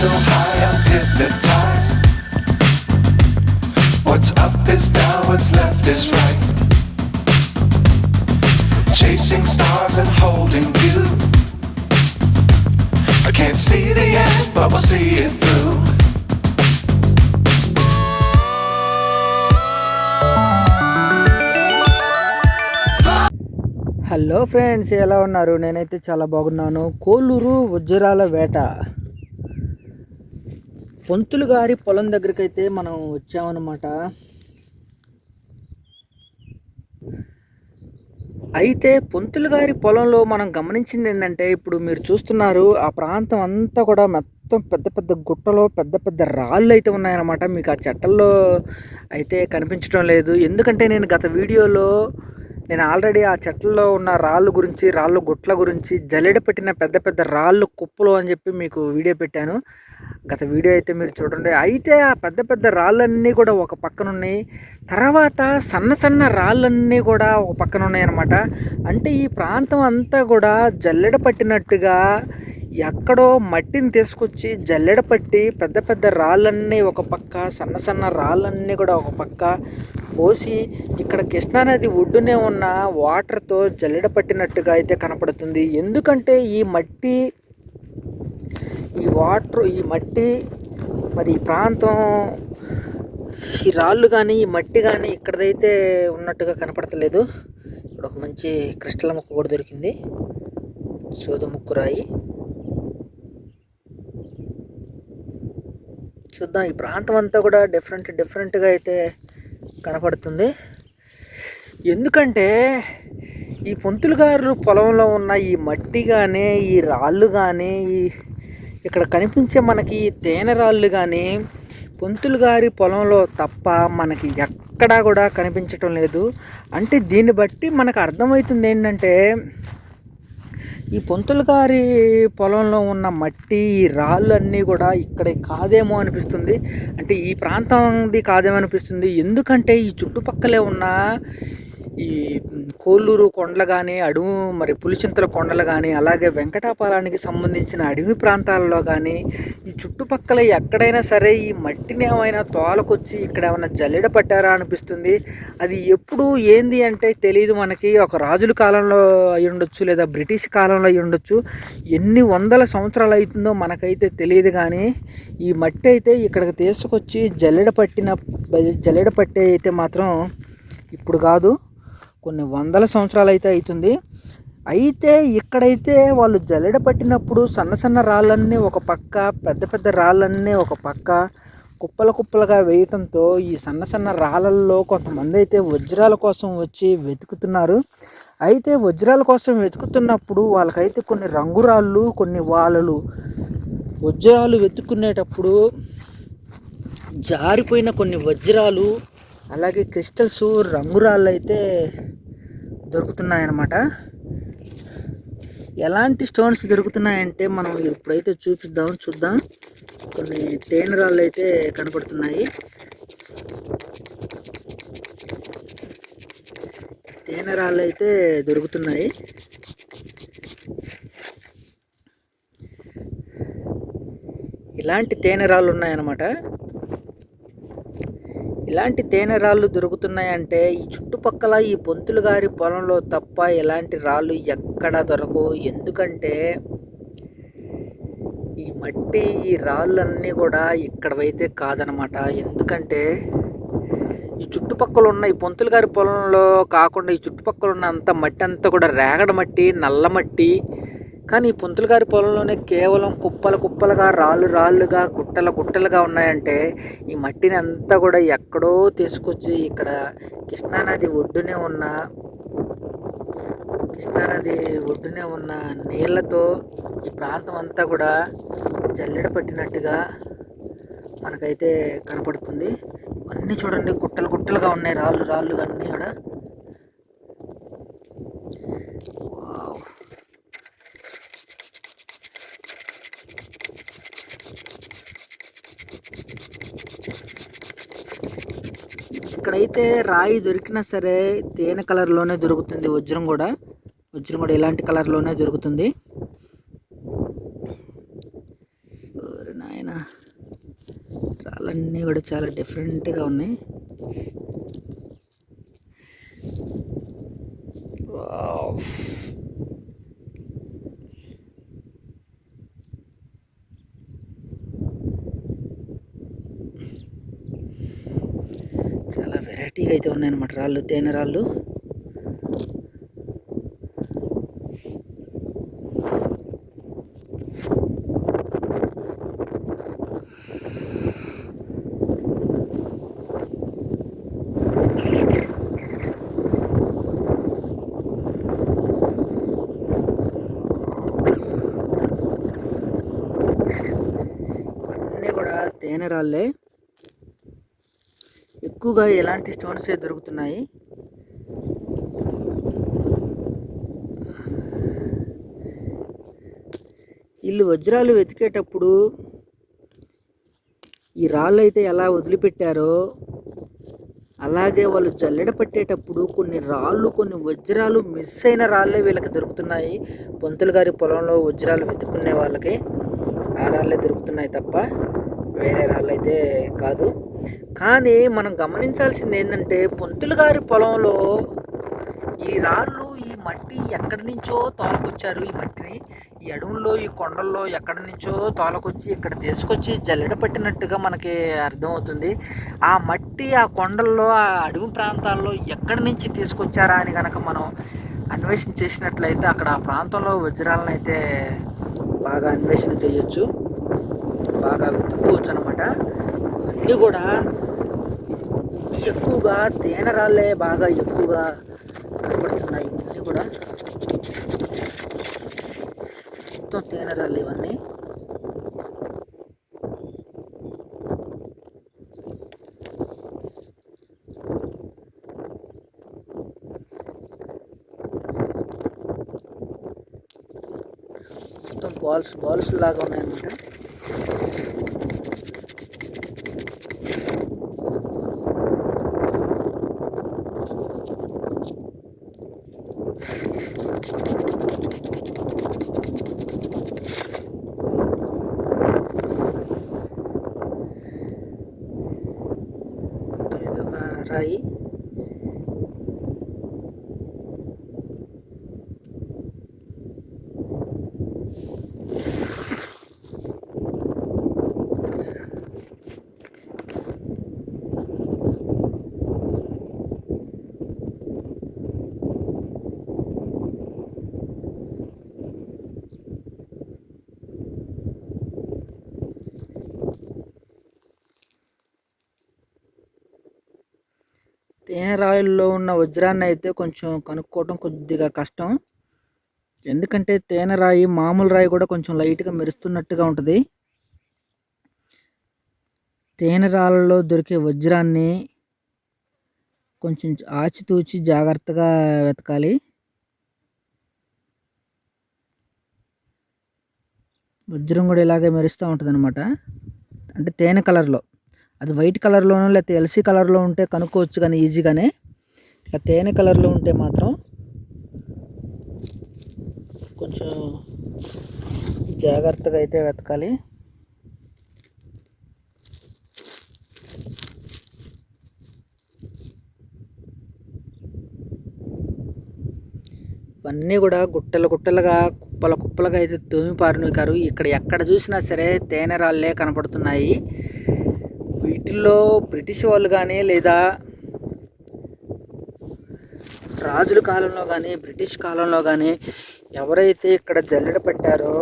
so high, I'm hypnotized. What's up is down, what's left is right. Chasing stars and holding you. I can't see the end, but we'll see it through. Hello friends ఎలా ఉన్నారు నేనైతే చాలా బాగున్నాను కోలూరు వజ్రాల వేట పొంతులు గారి పొలం దగ్గరికి అయితే మనం వచ్చామన్నమాట. అయితే పొంతులు గారి పొలంలో మనం గమనించింది ఏంటంటే ఇప్పుడు మీరు చూస్తున్నారు ఆ ప్రాంతం అంతా కూడా మొత్తం పెద్ద పెద్ద గుట్టలో పెద్ద పెద్ద రాళ్ళు అయితే ఉన్నాయన్నమాట. మీకు ఆ చెట్టల్లో అయితే కనిపించడం లేదు. ఎందుకంటే నేను గత వీడియోలో నేను ఆల్రెడీ ఆ చెట్లలో ఉన్న రాళ్ళు గురించి రాళ్ళు గుట్ల గురించి జల్లెడ పెట్టిన పెద్ద పెద్ద రాళ్ళు కుప్పలు అని చెప్పి మీకు వీడియో పెట్టాను. గత వీడియో అయితే మీరు చూడండి. అయితే ఆ పెద్ద పెద్ద రాళ్ళన్నీ కూడా ఒక పక్కన ఉన్నాయి తర్వాత సన్న సన్న రాళ్ళన్నీ కూడా ఒక పక్కనున్నాయి అనమాట అంటే ఈ ప్రాంతం అంతా కూడా జల్లెడ పట్టినట్టుగా ఎక్కడో మట్టిని తీసుకొచ్చి జల్లెడ పట్టి పెద్ద పెద్ద రాళ్ళన్నీ ఒక పక్క సన్న సన్న రాళ్ళన్నీ కూడా ఒక పక్క పోసి ఇక్కడ కృష్ణానది ఒడ్డునే ఉన్న వాటర్తో జల్లెడ పట్టినట్టుగా అయితే కనపడుతుంది. ఎందుకంటే ఈ మట్టి ఈ వాటర్ ఈ మట్టి మరి ఈ ప్రాంతం ఈ రాళ్ళు కానీ ఈ మట్టి కానీ ఇక్కడదైతే ఉన్నట్టుగా కనపడతలేదు. ఇక్కడ ఒక మంచి క్రిస్టల్ ముక్క కూడా దొరికింది. సోదు ముక్కు రాయి. చూద్దాం ఈ ప్రాంతం అంతా కూడా డిఫరెంట్ డిఫరెంట్గా అయితే కనపడుతుంది. ఎందుకంటే ఈ పొంతులు గారు పొలంలో ఉన్న ఈ మట్టి కానీ ఈ రాళ్ళు కానీ ఈ ఇక్కడ కనిపించే మనకి తేనెరాళ్ళు తేనె రాళ్ళు కానీ పొంతులు గారి పొలంలో తప్ప మనకి ఎక్కడా కూడా కనిపించటం లేదు. అంటే దీన్ని బట్టి మనకు అర్థమవుతుంది ఏంటంటే ఈ పొంతుల గారి పొలంలో ఉన్న మట్టి ఈ రాళ్ళు అన్నీ కూడా ఇక్కడే కాదేమో అనిపిస్తుంది. అంటే ఈ ప్రాంతంది కాదేమో అనిపిస్తుంది. ఎందుకంటే ఈ చుట్టుపక్కలే ఉన్న ఈ కోల్లూరు కొండలు కానీ అడవి మరి పులిచింతల కొండలు కానీ అలాగే వెంకటాపాలానికి సంబంధించిన అడవి ప్రాంతాలలో కానీ ఈ చుట్టుపక్కల ఎక్కడైనా సరే ఈ మట్టిని ఏమైనా తోలకొచ్చి ఇక్కడ ఏమైనా జల్లెడ పట్టారా అనిపిస్తుంది. అది ఎప్పుడు ఏంది అంటే తెలియదు మనకి. ఒక రాజుల కాలంలో అయి ఉండొచ్చు లేదా బ్రిటిష్ కాలంలో అయి ఉండొచ్చు. ఎన్ని వందల సంవత్సరాలు అవుతుందో మనకైతే తెలియదు కానీ ఈ మట్టి అయితే ఇక్కడికి తీసుకొచ్చి జల్లెడ పట్టిన జల్లెడ పట్టే అయితే మాత్రం ఇప్పుడు కాదు. కొన్ని వందల సంవత్సరాలు అయితే అవుతుంది అయితే ఇక్కడైతే వాళ్ళు జల్లెడ పట్టినప్పుడు సన్న సన్న రాళ్ళన్నీ ఒక పక్క పెద్ద పెద్ద రాళ్ళన్నీ ఒక పక్క కుప్పల కుప్పలుగా వేయటంతో ఈ సన్న సన్న రాళ్ళల్లో కొంతమంది అయితే వజ్రాల కోసం వచ్చి వెతుకుతున్నారు. అయితే వజ్రాల కోసం వెతుకుతున్నప్పుడు వాళ్ళకైతే కొన్ని రంగురాళ్ళు కొన్ని వాళ్ళలు వజ్రాలు వెతుక్కునేటప్పుడు జారిపోయిన కొన్ని వజ్రాలు అలాగే క్రిస్టల్స్ రంగురాళ్ళు అయితే దొరుకుతున్నాయన్నమాట. ఎలాంటి స్టోన్స్ దొరుకుతున్నాయంటే మనం ఇప్పుడైతే చూపిద్దాం చూద్దాం. కొన్ని తేనె రాళ్ళు అయితే కనపడుతున్నాయి. తేనె రాళ్ళు అయితే దొరుకుతున్నాయి. ఇలాంటి తేనె రాళ్ళు ఉన్నాయన్నమాట ఇలాంటి తేనె రాళ్ళు దొరుకుతున్నాయంటే ఈ చుట్టుపక్కల ఈ పొంతులు గారి పొలంలో తప్ప ఎలాంటి రాళ్ళు ఎక్కడ దొరకవు. ఎందుకంటే ఈ మట్టి ఈ రాళ్ళన్నీ కూడా ఇక్కడవైతే కాదనమాట. ఎందుకంటే ఈ చుట్టుపక్కల ఉన్న ఈ పొంతులు గారి పొలంలో కాకుండా ఈ చుట్టుపక్కల ఉన్న అంత మట్టి అంతా కూడా రేగడ మట్టి నల్ల మట్టి కానీ ఈ గారి పొలంలోనే కేవలం కుప్పల కుప్పలుగా రాళ్ళు రాళ్ళుగా గుట్టల గుట్టలుగా ఉన్నాయంటే ఈ మట్టిని అంతా కూడా ఎక్కడో తీసుకొచ్చి ఇక్కడ కృష్ణానది ఒడ్డునే ఉన్న కృష్ణానది ఒడ్డునే ఉన్న నీళ్ళతో ఈ ప్రాంతం అంతా కూడా జల్లెడ పట్టినట్టుగా మనకైతే కనపడుతుంది. అన్నీ చూడండి గుట్టలు గుట్టలుగా ఉన్నాయి రాళ్ళు రాళ్ళు అన్నీ కూడా. ఇక్కడైతే రాయి దొరికినా సరే తేనె కలర్లోనే దొరుకుతుంది. వజ్రం కూడా. వజ్రం కూడా ఇలాంటి కలర్లోనే దొరుకుతుంది. ఓరి నాయన రాళ్ళన్నీ కూడా చాలా డిఫరెంట్గా ఉన్నాయి. అయితే ఉన్నాయన్నమాట. రాళ్ళు తేనె రాళ్ళు. అన్నీ కూడా తేనె రాళ్ళే. ఎక్కువగా ఎలాంటి స్టోన్స్ దొరుకుతున్నాయి? వీళ్ళు వజ్రాలు వెతికేటప్పుడు ఈ రాళ్ళు అయితే ఎలా వదిలిపెట్టారో అలాగే వాళ్ళు జల్లెడ పట్టేటప్పుడు కొన్ని రాళ్ళు కొన్ని వజ్రాలు మిస్ అయిన రాళ్ళే వీళ్ళకి దొరుకుతున్నాయి. పొంతులు గారి పొలంలో వజ్రాలు వెతుక్కునే వాళ్ళకి ఆ రాళ్ళే దొరుకుతున్నాయి తప్ప. వేరే రాళ్ళు అయితే కాదు. కానీ మనం గమనించాల్సింది ఏంటంటే పొంతులు గారి పొలంలో ఈ రాళ్ళు ఈ మట్టి ఎక్కడి నుంచో తోలకొచ్చారు. ఈ మట్టిని ఈ అడవుల్లో ఈ కొండల్లో ఎక్కడి నుంచో తోలకొచ్చి ఇక్కడ తీసుకొచ్చి జల్లెడ పట్టినట్టుగా మనకి అర్థమవుతుంది. ఆ మట్టి ఆ కొండల్లో ఆ అడవి ప్రాంతాల్లో ఎక్కడి నుంచి తీసుకొచ్చారా అని కనుక మనం అన్వేషణ చేసినట్లయితే అక్కడ ఆ ప్రాంతంలో వజ్రాలను అయితే బాగా అన్వేషణ చేయొచ్చు. బాగా వెతుక్కోవచ్చు అనమాట ఇవన్నీ కూడా ఎక్కువగా తేనె రాళ్ళే బాగా ఎక్కువగా కనపడుతున్నాయి ఇవన్నీ కూడా. మొత్తం తేనె రాళ్ళు ఇవన్నీ. మొత్తం బాల్స్ బాల్స్ లాగా ఉన్నాయన్నమాట. ahí. తేనెరాయిల్లో తేనె ఉన్న వజ్రాన్ని అయితే కొంచెం కనుక్కోవడం కొద్దిగా కష్టం. ఎందుకంటే తేనె రాయి మామూలు రాయి కూడా కొంచెం లైట్గా మెరుస్తున్నట్టుగా ఉంటుంది. తేనెరాళ్ళలో దొరికే వజ్రాన్ని కొంచెం ఆచితూచి జాగ్రత్తగా వెతకాలి. వజ్రం కూడా ఇలాగే మెరుస్తూ ఉంటుంది అనమాట అంటే తేనె కలర్లో. అది వైట్ కలర్లోనో లేకపోతే ఎల్సీ కలర్లో ఉంటే కనుక్కోవచ్చు కానీ ఈజీగానే. ఇట్లా తేనె కలర్లో ఉంటే మాత్రం కొంచెం జాగ్రత్తగా అయితే వెతకాలి. ఇవన్నీ కూడా గుట్టలు గుట్టలుగా కుప్పల కుప్పలుగా అయితే తోమి పారినకారు. ఇక్కడ ఎక్కడ చూసినా సరే తేనె రాళ్ళే కనపడుతున్నాయి. వీటిల్లో బ్రిటిష్ వాళ్ళు కానీ లేదా రాజుల కాలంలో కానీ బ్రిటిష్ కాలంలో కానీ ఎవరైతే ఇక్కడ జల్లెడ పెట్టారో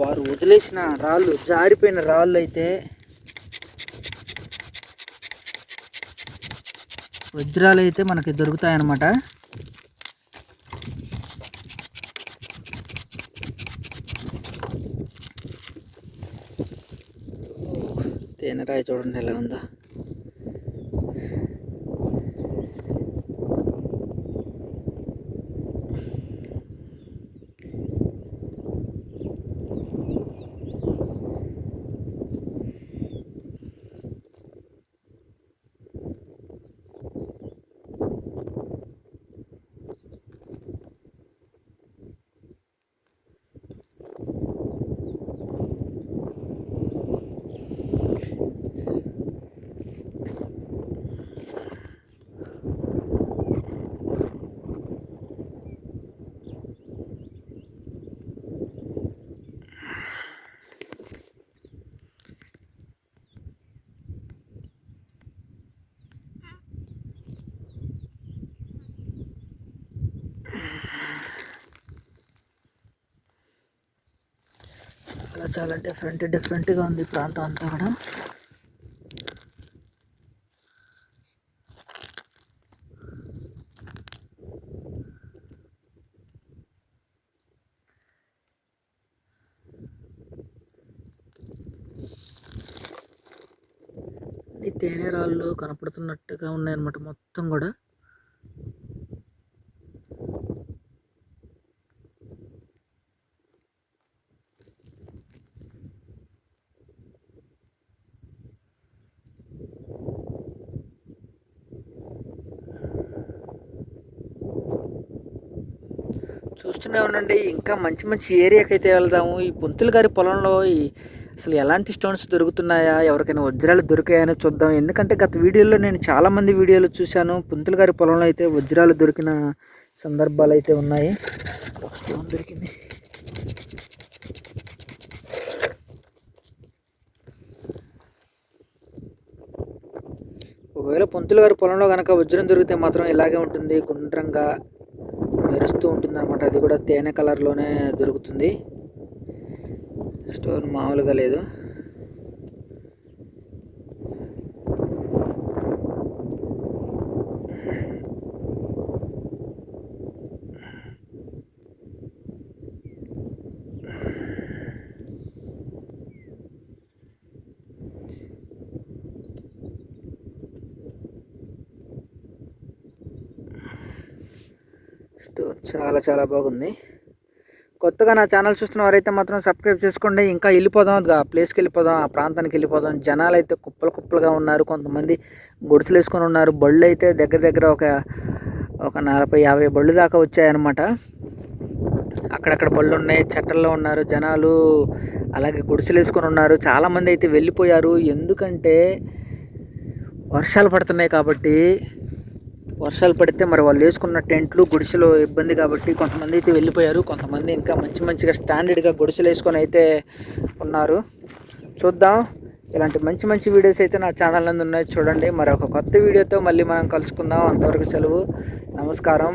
వారు వదిలేసిన రాళ్ళు జారిపోయిన రాళ్ళు అయితే వజ్రాలు అయితే మనకి దొరుకుతాయన్నమాట. తేనెరాయి చూడండి ఎలా చాలా చాలా డిఫరెంట్ డిఫరెంట్గా ఉంది ప్రాంతం అంతా కూడా. ఈ తేనె రాళ్ళు కనపడుతున్నట్టుగా ఉన్నాయన్నమాట మొత్తం కూడా. చూస్తూనే ఉండండి. ఇంకా మంచి మంచి ఏరియాకి అయితే వెళ్దాము. ఈ పుంతులు గారి పొలంలో ఈ అసలు ఎలాంటి స్టోన్స్ దొరుకుతున్నాయా? ఎవరికైనా వజ్రాలు దొరికాయని చూద్దాం. ఎందుకంటే గత వీడియోలో నేను చాలామంది వీడియోలు చూశాను. పుంతులు గారి పొలంలో అయితే వజ్రాలు దొరికిన సందర్భాలు అయితే ఉన్నాయి. ఒక స్టోన్ దొరికింది. ఒకవేళ పొంతులు గారి పొలంలో కనుక వజ్రం దొరికితే మాత్రం ఇలాగే ఉంటుంది. గుండ్రంగా మెరుస్తూ ఉంటుంది అనమాట అది కూడా తేనె కలర్లోనే దొరుకుతుంది. స్టోన్ మామూలుగా లేదు. స్టోన్ చాలా చాలా బాగుంది. కొత్తగా నా ఛానల్ చూస్తున్న వారైతే మాత్రం సబ్స్క్రైబ్ చేసుకోండి. ఇంకా వెళ్ళిపోదాం. ఆ ప్లేస్కి వెళ్ళిపోదాం. ఆ ప్రాంతానికి వెళ్ళిపోదాం. జనాలు అయితే కుప్పలు కుప్పలుగా ఉన్నారు. కొంతమంది గుడిసెలు వేసుకొని ఉన్నారు. బళ్ళు అయితే దగ్గర దగ్గర ఒక ఒక నలభై యాభై బళ్ళు దాకా వచ్చాయన్నమాట. అక్కడక్కడ బళ్ళు ఉన్నాయి. చెట్టల్లో ఉన్నారు జనాలు. అలాగే గుడిసెలు వేసుకొని ఉన్నారు. చాలామంది అయితే వెళ్ళిపోయారు. ఎందుకంటే వర్షాలు పడుతున్నాయి కాబట్టి వర్షాలు పడితే మరి వాళ్ళు వేసుకున్న టెంట్లు గుడిసెలు ఇబ్బంది కాబట్టి కొంతమంది అయితే వెళ్ళిపోయారు. కొంతమంది ఇంకా మంచి మంచిగా స్టాండర్డ్గా గుడిసెలు వేసుకొని అయితే ఉన్నారు. చూద్దాం. ఇలాంటి మంచి మంచి వీడియోస్ అయితే నా ఛానల్ నందు ఉన్నాయి. చూడండి. మరి ఒక కొత్త వీడియోతో మళ్ళీ మనం కలుసుకుందాం. అంతవరకు సెలవు. నమస్కారం.